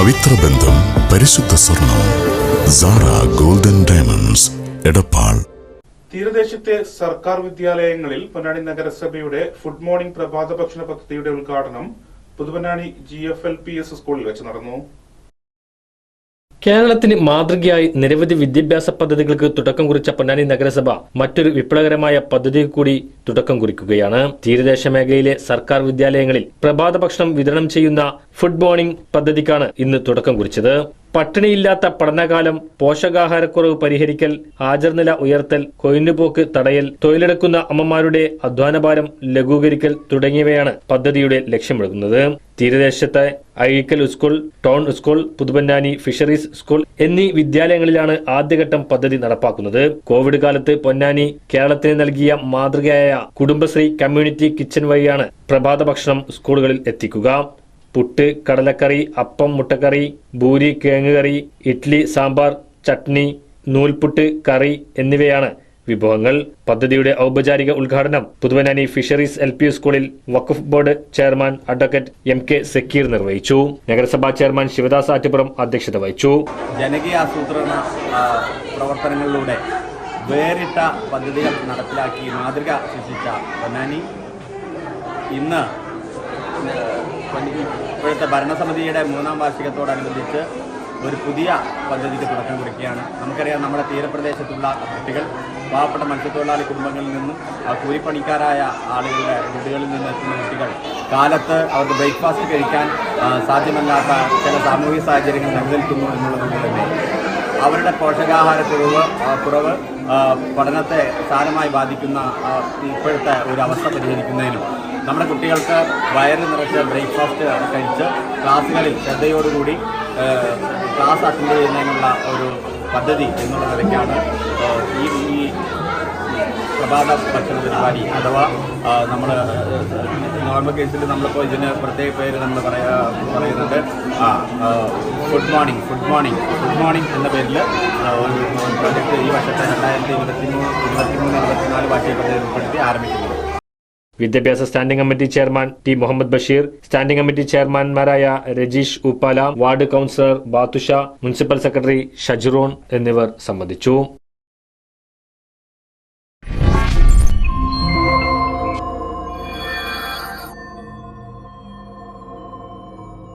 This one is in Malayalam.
പവിത്ര ബന്ധം പരിശുദ്ധ സ്വർണം സാറ ഗോൾഡൻ ഡയമണ്ട്സ് എടപ്പാൾ. തീരദേശത്തെ സർക്കാർ വിദ്യാലയങ്ങളിൽ പൊന്നാനി നഗരസഭയുടെ ഫുഡ് മോർണിംഗ് പ്രഭാത ഭക്ഷണ പദ്ധതിയുടെ ഉദ്ഘാടനം Puthuponnani G F L P S സ്കൂളിൽ വെച്ച് നടന്നു. കേരളത്തിന് മാതൃകയായി നിരവധി വിദ്യാഭ്യാസ പദ്ധതികൾക്ക് തുടക്കം കുറിച്ച പൊന്നാനി നഗരസഭ മറ്റൊരു വിപ്ലവകരമായ പദ്ധതി കൂടി തുടക്കം കുറിക്കുകയാണ്. തീരദേശ മേഖലയിലെ സർക്കാർ വിദ്യാലയങ്ങളിൽ പ്രഭാത ഭക്ഷണം വിതരണം ചെയ്യുന്ന ഫുഡ് മോർണിംഗ് പദ്ധതിക്കാണ് ഇന്ന് തുടക്കം കുറിച്ചത്. പട്ടിണിയില്ലാത്ത പഠനകാലം പോഷകാഹാരക്കുറവ് പരിഹരിക്കൽ ഹാജർനില ഉയർത്തൽ കൊയിന്നുപോക്ക് തടയൽ തൊഴിലെടുക്കുന്ന അമ്മമാരുടെ അധ്വാനഭാരം ലഘൂകരിക്കൽ തുടങ്ങിയവയാണ് പദ്ധതിയുടെ ലക്ഷ്യമെടുക്കുന്നത് തീരദേശത്തെ Azhikkal school town school Puthuponnani fisheries school എന്നീ വിദ്യാലയങ്ങളിലാണ് ആദ്യഘട്ടം പദ്ധതി നടപ്പാക്കുന്നത്. കോവിഡ് കാലത്ത് പൊന്നാനി കേരളത്തിന് നൽകിയ മാതൃകയായ കുടുംബശ്രീ കമ്മ്യൂണിറ്റി കിച്ചൺ വഴിയാണ് പ്രഭാത ഭക്ഷണം സ്കൂളുകളിൽ എത്തിക്കുക. പുട്ട് കടലക്കറി അപ്പം മുട്ടക്കറി ഭൂരി കിഴങ്ങ് കറി ഇഡ്ലി സാമ്പാർ ചട്നി നൂൽപുട്ട് കറി എന്നിവയാണ് വിഭവങ്ങൾ. പദ്ധതിയുടെ ഔപചാരിക ഉദ്ഘാടനം പുതുവനാനി ഫിഷറീസ് എൽ പി സ്കൂളിൽ Waqf board chairman advocate M K Zakir നിർവഹിച്ചു. നഗരസഭാ ചെയർമാൻ ശിവദാസ് ആറ്റുപുറം അധ്യക്ഷത വഹിച്ചു. ജനകീയ ആസൂത്രണ പ്രവർത്തനങ്ങളിലൂടെ വേറിട്ട പദ്ധതികൾ നടപ്പിലാക്കി മാതൃക സൃഷ്ടിച്ച പൊന്നാനി. ഇന്ന് ഇപ്പോഴത്തെ ഭരണസമിതിയുടെ മൂന്നാം വാർഷികത്തോടനുബന്ധിച്ച് ഒരു പുതിയ പദ്ധതിക്ക് തുടക്കം കുറിക്കുകയാണ്. നമുക്കറിയാം നമ്മുടെ തീരപ്രദേശത്തുള്ള കുട്ടികൾ പാവപ്പെട്ട മത്സ്യത്തൊഴിലാളി കുടുംബങ്ങളിൽ നിന്നും ആ കൂലിപ്പണിക്കാരായ ആളുകളുടെ വീടുകളിൽ നിന്ന് എത്തുന്ന കുട്ടികൾ. കാലത്ത് അവർക്ക് ബ്രേക്ക്ഫാസ്റ്റ് കഴിക്കാൻ സാധ്യമല്ലാത്ത ചില സാമൂഹിക സാഹചര്യങ്ങൾ നിലനിൽക്കുന്നു എന്നുള്ളതുകൊണ്ട് തന്നെ. അവരുടെ പോഷകാഹാര കുറവ് കുറവ് പഠനത്തെ സാരമായി ബാധിക്കുന്ന ഇപ്പോഴത്തെ ഒരു അവസ്ഥ പരിഹരിക്കുന്നതിനും നമ്മുടെ കുട്ടികൾക്ക് വയറ് നിറച്ച് ബ്രേക്ക്ഫാസ്റ്റ് കഴിച്ച് ക്ലാസ്സുകളിൽ ശ്രദ്ധയോടുകൂടി ക്ലാസ് അറ്റൻഡ് ചെയ്യുന്നതിനുള്ള ഒരു പദ്ധതി എന്നുള്ള നിലയ്ക്കാണ് ഈ പ്രഭാത ഭക്ഷണ പരിപാടി അഥവാ നമ്മൾ നോർമൽ കേസിൽ നമ്മളിപ്പോൾ ഇതിന് പ്രത്യേക പേര് നമ്മൾ പറയാ പറയുന്നത് good morning good morning good morning എന്ന പേരിൽ ഒരു പ്രോജക്റ്റ് ഈ വർഷത്തെ രണ്ടായിരത്തി ഇരുപത്തി മൂന്ന് ഇരുപത്തി മൂന്ന് ഇരുപത്തിനാല് വാർഷിക പദ്ധതി ഉൾപ്പെടുത്തി ആരംഭിക്കുന്നത് വിദ്യാഭ്യാസ standing committee chairman T Muhammad Basheer standing committee ചെയർമാൻമാരായ Rajeesh Uppala ward councillor Bathusha municipal secretary Shajuron എന്നിവർ സംബന്ധിച്ചു.